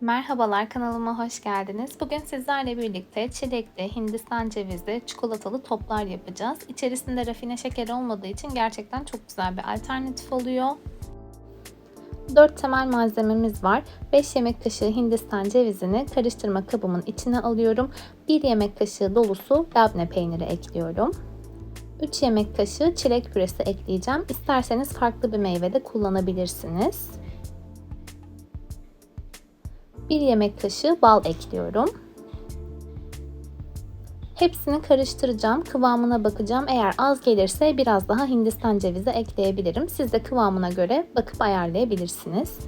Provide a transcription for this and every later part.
Merhabalar kanalıma hoş geldiniz. Bugün sizlerle birlikte çilekli, hindistan cevizi, çikolatalı toplar yapacağız. İçerisinde rafine şeker olmadığı için gerçekten çok güzel bir alternatif oluyor. 4 temel malzememiz var. 5 yemek kaşığı hindistan cevizini karıştırma kabımın içine alıyorum. 1 yemek kaşığı dolusu labne peyniri ekliyorum. 3 yemek kaşığı çilek püresi ekleyeceğim. İsterseniz farklı bir meyve de kullanabilirsiniz. 1 yemek kaşığı bal ekliyorum. Hepsini karıştıracağım. Kıvamına bakacağım. Eğer az gelirse biraz daha hindistan cevizi ekleyebilirim. Siz de kıvamına göre bakıp ayarlayabilirsiniz.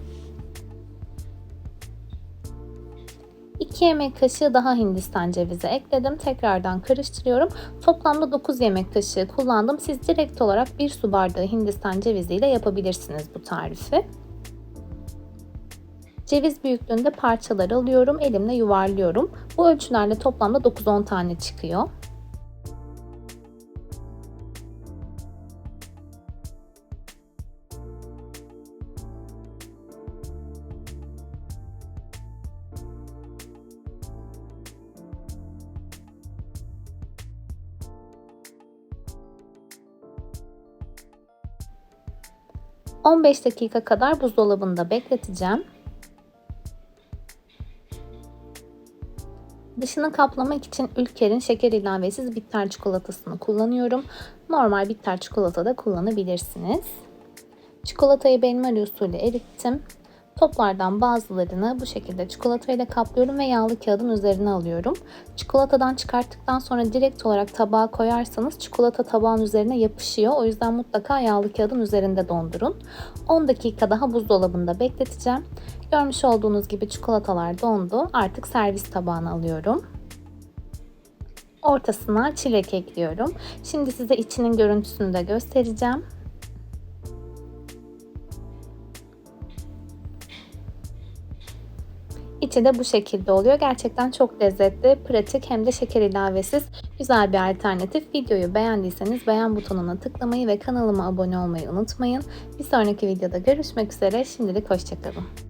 2 yemek kaşığı daha hindistan cevizi ekledim. Tekrardan karıştırıyorum. Toplamda 9 yemek kaşığı kullandım. Siz direkt olarak 1 su bardağı hindistan ceviziyle yapabilirsiniz bu tarifi. Ceviz büyüklüğünde parçalar alıyorum. Elimle yuvarlıyorum. Bu ölçülerle toplamda 9-10 tane çıkıyor. ...15 dakika kadar buzdolabında bekleteceğim. Dışını kaplamak için Ülker'in şeker ilavesiz bitter çikolatasını kullanıyorum. Normal bitter çikolata da kullanabilirsiniz. Çikolatayı benmari usulü erittim. Toplardan bazılarını bu şekilde çikolatayla kaplıyorum ve yağlı kağıdın üzerine alıyorum. Çikolatadan çıkarttıktan sonra direkt olarak tabağa koyarsanız çikolata tabağın üzerine yapışıyor. O yüzden mutlaka yağlı kağıdın üzerinde dondurun. 10 dakika daha buzdolabında bekleteceğim. Görmüş olduğunuz gibi çikolatalar dondu. Artık servis tabağına alıyorum. Ortasına çilek ekliyorum. Şimdi size içinin görüntüsünü de göstereceğim. İçi de bu şekilde oluyor. Gerçekten çok lezzetli, pratik hem de şeker ilavesiz güzel bir alternatif. Videoyu beğendiyseniz beğen butonuna tıklamayı ve kanalıma abone olmayı unutmayın. Bir sonraki videoda görüşmek üzere. Şimdilik hoşçakalın.